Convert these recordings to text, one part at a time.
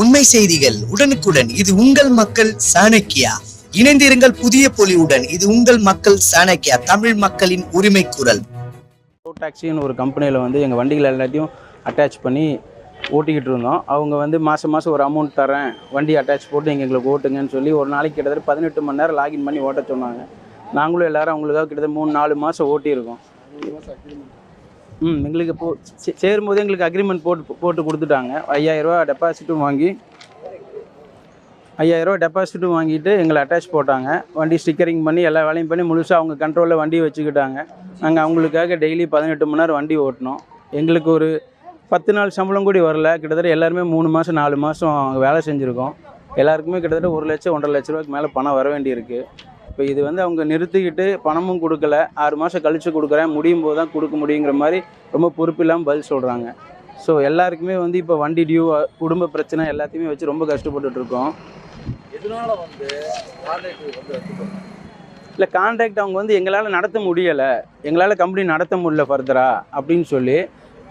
உண்மை செய்திகள் உடனுக்குடன். இது உங்கள் மக்கள் சாணக்கியா? இணைந்திருங்கள் புதிய பொலிவுடன். இது உங்கள் மக்கள் சாணக்கியா? தமிழ் மக்களின் உரிமை குரல். டாக்ஸின்னு ஒரு கம்பெனியில் வந்து எங்கள் வண்டிகள் எல்லாத்தையும் அட்டாச் பண்ணி ஓட்டிக்கிட்டு இருந்தோம். அவங்க வந்து மாதம் மாதம் ஒரு அமௌண்ட் தரேன் வண்டி அட்டாச் போட்டு நீங்கள் எங்களுக்கு ஓட்டுங்கன்னு சொல்லி ஒரு நாளைக்கு கிட்டத்தட்ட பதினெட்டு மணி நேரம் லாகின் பண்ணி ஓட்ட சொன்னாங்க. நாங்களும் எல்லாரும் அவங்களுக்காக கிட்டத்தட்ட மூணு நாலு மாதம் ஓட்டியிருக்கோம். ம் எங்களுக்கு போ சேரும்போது எங்களுக்கு அக்ரிமெண்ட் போட்டு போட்டு கொடுத்துட்டாங்க. ஐயாயிரரூவா டெபாசிட்டும் வாங்கி ஐயாயிரரூவா டெபாசிட்டும் வாங்கிட்டு எங்களை அட்டாச் போட்டாங்க. வண்டி ஸ்டிக்கரிங் பண்ணி எல்லா வேலையும் பண்ணி முழுசாக அவங்க கண்ட்ரோலில் வண்டி வச்சுக்கிட்டாங்க. நாங்கள் அவங்களுக்காக டெய்லி பதினெட்டு மணி நேரம் வண்டி ஓட்டினோம். எங்களுக்கு ஒரு பத்து நாள் சம்பளம் கூடி வரல. கிட்டத்தட்ட எல்லாருமே மூணு மாதம் நாலு மாதம் வேலை செஞ்சுருக்கோம். எல்லாருக்குமே கிட்டத்தட்ட ஒரு லட்சம் ஒன்றரை லட்ச ரூபாய்க்கு மேலே பணம் வர வேண்டியிருக்கு. இப்போ இது வந்து அவங்க நிறுத்திக்கிட்டு பணமும் கொடுக்கல. ஆறு மாதம் கழித்து கொடுக்குறேன். முடியும் போது தான் கொடுக்க முடியுங்கிற மாதிரி ரொம்ப பொறுப்பு இல்லாமல் பதில் சொல்கிறாங்க ஸோ எல்லாருக்குமே வந்து இப்போ வண்டி டியூ குடும்ப பிரச்சனை எல்லாத்தையுமே வச்சு ரொம்ப கஷ்டப்பட்டுட்டு இருக்கோம். எதனால வந்து இல்லை கான்ட்ராக்ட் அவங்க வந்து எங்களால் நடத்த முடியலை. எங்களால் கம்பெனி நடத்த முடியல ஃபர்தரா அப்படின்னு சொல்லி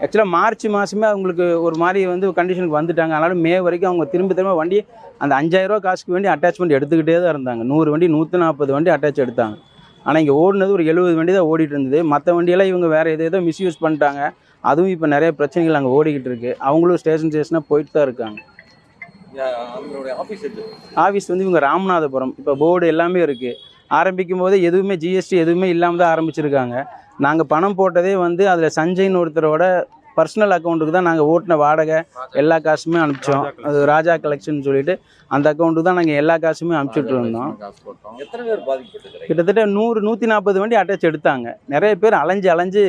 ஆக்சுவலாக மார்ச் மாதமே அவங்களுக்கு ஒரு மாதிரி வந்து கண்டிஷனுக்கு வந்துட்டாங்க. அதனால மே வரைக்கும் அவங்க திரும்ப திரும்ப வண்டி அந்த அஞ்சாயிரரூவா காசுக்கு வேண்டி அட்டாச்மெண்ட் எடுத்துக்கிட்டே தான் இருந்தாங்க. நூறு வண்டி நூற்றி நாற்பது வண்டி அட்டாச் எடுத்தாங்க. ஆனால் இங்கே ஓடினது ஒரு எழுபது வண்டி தான் ஓடிட்டு இருந்தது. மற்ற வண்டியெல்லாம் இவங்க வேறு எது ஏதோ மிஸ்யூஸ் பண்ணிட்டாங்க. அதுவும் இப்போ நிறைய பிரச்சனைகள் அங்கே ஓடிக்கிட்டு இருக்கு. அவங்களும் ஸ்டேஷன் ஸ்டேஷனாக போயிட்டு தான் இருக்காங்க. ஆஃபீஸ் வந்து இவங்க ராமநாதபுரம். இப்போ போர்டு எல்லாமே இருக்குது ஆரம்பிக்கும் போதே எதுவுமே ஜிஎஸ்டி எதுவுமே இல்லாமல் தான் ஆரம்பிச்சிருக்காங்க. நாங்கள் பணம் போட்டதே வந்து அதில் சஞ்சய்னு ஒருத்தரோட பர்சனல் அக்கௌண்ட்டுக்கு தான் நாங்கள் ஓட்டின வாடகை. எல்லா காசுமே அனுப்பிச்சோம். அது ராஜா கலெக்ஷன் சொல்லிட்டு அந்த அக்கௌண்ட்டுக்கு தான் நாங்கள் எல்லா காசுமே அனுப்பிச்சிட்டு இருந்தோம். கிட்டத்தட்ட நூறு நூற்றி நாற்பது வண்டி அட்டாச் எடுத்தாங்க. நிறைய பேர் அலைஞ்சு அலைஞ்சு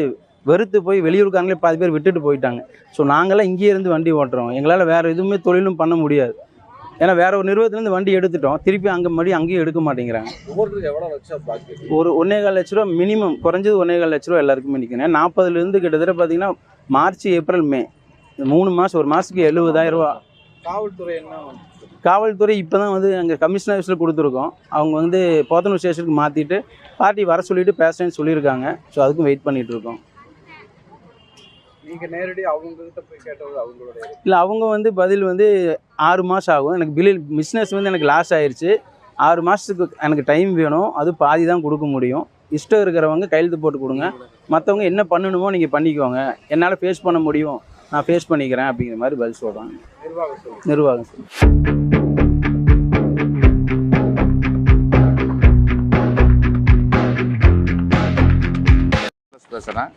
வெறுத்து போய் வெளியூருக்காரங்களே பாதி பேர் விட்டுட்டு போயிட்டாங்க. ஸோ நாங்களாம் இங்கேயே இருந்து வண்டி ஓட்டுறோம். எங்களால் வேறு எதுவுமே தொழிலும் பண்ண முடியாது. ஏன்னா வேற ஒரு நிறுவனத்துலேருந்து வண்டி எடுத்துட்டோம். திருப்பி அங்கே மறுபடியும் அங்கேயும் எடுக்க மாட்டேங்கிறாங்க? ஒரு ஒன்றே கால் லட்ச ரூபா மினிமம் குறைஞ்சது ஒன்றே கால் லட்ச ரூபா எல்லாருக்குமே நிற்கணும் நாற்பதுலேருந்து கிட்டத்தட்ட பார்த்தீங்கன்னா மார்ச் ஏப்ரல் மே. இந்த மூணு மாதம் ஒரு மாதத்துக்கு எழுபதாயிரம் ரூபா. காவல்துறை என்ன காவல்துறை இப்போ தான் வந்து அங்கே கமிஷனர் ஆஃபீஸில் கொடுத்துருக்கோம். அவங்க வந்து போத்தனூர் ஸ்டேஷனுக்கு மாற்றிட்டு பார்ட்டி வர சொல்லிட்டு பேசுகிறேன்னு சொல்லியிருக்காங்க. ஸோ அதுக்கும் வெயிட் பண்ணிட்டு இருக்கோம் நீங்க நேரடி அவங்க கிட்ட போய் கேட்டது அவங்களுடைய இல்லை அவங்க வந்து பதில் வந்து ஆறு மாதம் ஆகும். எனக்கு பில் பிஸ்னஸ் வந்து எனக்கு லாஸ் ஆயிருச்சு. ஆறு மாதத்துக்கு எனக்கு டைம் வேணும். அது பாதி தான் கொடுக்க முடியும். இஷ்டம் இருக்கிறவங்க கையெழுத்து போட்டு கொடுங்க. மற்றவங்க என்ன பண்ணணுமோ நீங்கள் பண்ணிக்கோங்க. என்னால் ஃபேஸ் பண்ண முடியும். நான் ஃபேஸ் பண்ணிக்கிறேன் அப்படிங்கிற மாதிரி பதில் சொல்கிறாங்க நிர்வாகம் சொல்லி நிர்வாகம் சொல்லி பேசுகிறேன்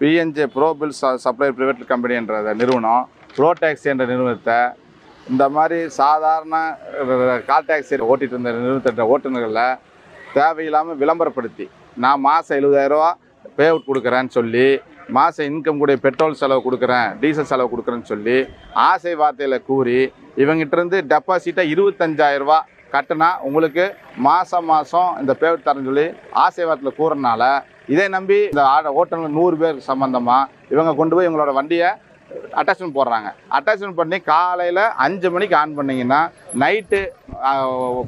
பிஎன்ஜே ப்ரோபில் சப்ளை ப்ரைவேட் கம்பெனின்ற நிறுவனம் ப்ரோ டேக்ஸி என்ற நிறுவனத்தை இந்த மாதிரி சாதாரண கால் டாக்ஸி ஓட்டிகிட்டு இருந்த நிறுவனத்திட்ட ஓட்டுநர்களில் தேவையில்லாமல் விளம்பரப்படுத்தி நான் மாதம் எழுபதாயிரரூவா பே அவுட் கொடுக்குறேன்னு சொல்லி மாதம் இன்கம் கூடிய பெட்ரோல் செலவு கொடுக்குறேன் டீசல் செலவு கொடுக்குறேன்னு சொல்லி ஆசை வார்த்தையில் கூறி இவங்கிட்டருந்து டெபாசிட்டாக இருபத்தஞ்சாயிரரூவா கட்டினா உங்களுக்கு மாதம் மாதம் இந்த பேவுட் தரேன்னு சொல்லி ஆசை வார்த்தையில் கூறனால இதை நம்பி இந்த ஆட ஓட்டுநர் நூறு பேர் சம்மந்தமாக இவங்க கொண்டு போய் இவங்களோட வண்டியை அட்டாச்மெண்ட் போடுறாங்க. அட்டாச்மெண்ட் பண்ணி காலையில் அஞ்சு மணிக்கு ஆன் பண்ணிங்கன்னா நைட்டு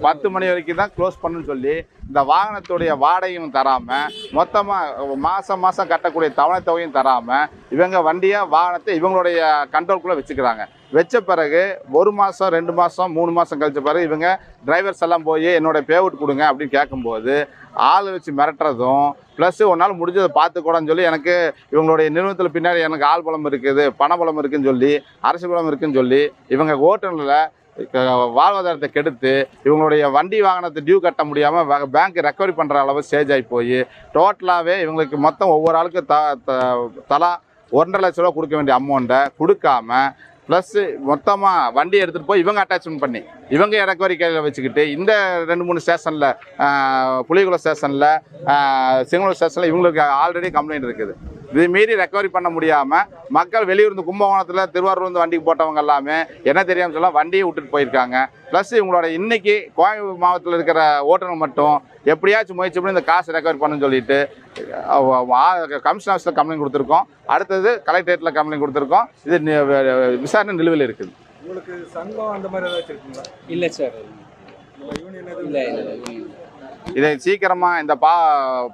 பத்து மணி வரைக்கும் தான் க்ளோஸ் பண்ணுன்னு சொல்லி இந்த வாகனத்துடைய வாடகையும் தராமல் மொத்தமாக மாதம் மாதம் கட்டக்கூடிய தவணை தொகையும் தராமல் இவங்க வண்டியாக வாகனத்தை இவங்களுடைய கண்ட்ரோல்குள்ளே வச்சுக்கிறாங்க. வச்ச பிறகு ஒரு மாதம் ரெண்டு மாதம் மூணு மாதம் கழிச்ச பிறகு இவங்க டிரைவர்ஸ் எல்லாம் போய் என்னோட பேவுட் கொடுங்க அப்படின்னு கேட்கும்போது ஆள் வச்சு மிரட்டுறதும் ப்ளஸ் ஒரு நாள் முடிஞ்சதை பார்த்து கூடன்னு சொல்லி எனக்கு இவங்களுடைய நிறுவனத்தில் பின்னாடி எனக்கு ஆள் பலம் இருக்குது பணபலம் இருக்குதுன்னு சொல்லி அரசு பலம் இருக்குதுன்னு சொல்லி இவங்க ஓட்டுநரில் வாழ்வாதாரத்தை கெடுத்து இவங்களுடைய வண்டி வாகனத்தை டியூ கட்ட முடியாமல் பேங்க் ரெக்கவரி பண்ணுற அளவு ஸ்டேஜ் ஆகி போய் டோட்டலாகவே இவங்களுக்கு மொத்தம் ஒவ்வொரு ஆளுக்கு த த- தலா ஒன்றரை லட்ச ரூபா கொடுக்க வேண்டிய அமௌண்ட்டை கொடுக்காம ப்ளஸ்ஸு மொத்தமாக வண்டி எடுத்துகிட்டு போய் இவங்க அட்டாச்மெண்ட் பண்ணி இவங்க இறக்குவரி கையில் வச்சுக்கிட்டு இந்த ரெண்டு மூணு ஸ்டேஷனில் புலிகுளம் ஸ்டேஷனில் சிங்களூர் ஸ்டேஷனில் இவங்களுக்கு ஆல்ரெடி கம்ப்ளைண்ட் இருக்குது. இது மீறி ரெக்கவரி பண்ண முடியாமல் மக்கள் வெளியூர்ந்து கும்பகோணத்தில் திருவாரூர்ந்து வண்டிக்கு போட்டவங்க எல்லாமே என்ன தெரியாமல் சொல்ல வண்டியை விட்டுட்டு போயிருக்காங்க. ப்ளஸ் இவங்களோட இன்னைக்கு கோயம்புத்தூர் மாவட்டத்தில் இருக்கிற ஓட்டுநர் மட்டும் எப்படியாச்சும் முயற்சி பண்ணி இந்த காசு ரெக்கவரி பண்ணணும்னு சொல்லிட்டு கமிஷன் ஆஃபீஸில் கம்ப்ளைண்ட் கொடுத்துருக்கோம். அடுத்தது கலெக்டரேட்டில் கம்ப்ளைண்ட் கொடுத்துருக்கோம். இது விசாரணை நிலுவையில் இருக்குது. உங்களுக்கு சங்கம் அந்த மாதிரி ஏதாச்சும் இருக்குங்களா? இல்லை சார். இல்லை இல்லை. இதை சீக்கிரமாக இந்த பா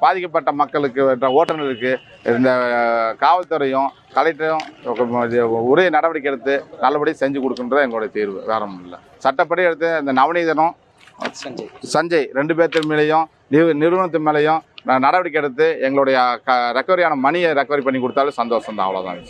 பாதிக்கப்பட்ட மக்களுக்கு ஓட்டுநருக்கு இந்த காவல்துறையும் கலெக்டரும் உரிய நடவடிக்கை எடுத்து நல்லபடியாக செஞ்சு கொடுக்குன்றது எங்களுடைய தீர்வு. வேற ஒன்றும் இல்லை. சட்டப்படி எடுத்து இந்த நவநீதனும் சஞ்சய். சஞ்சய் ரெண்டு பேர்த்து மேலேயும் நிறு நிறுவனத்து மேலேயும் நடவடிக்கை எடுத்து எங்களுடைய க ரெக்கவரியான மணியை ரெக்கவரி பண்ணி கொடுத்தாலும் சந்தோஷம் தான் அவ்வளோதான்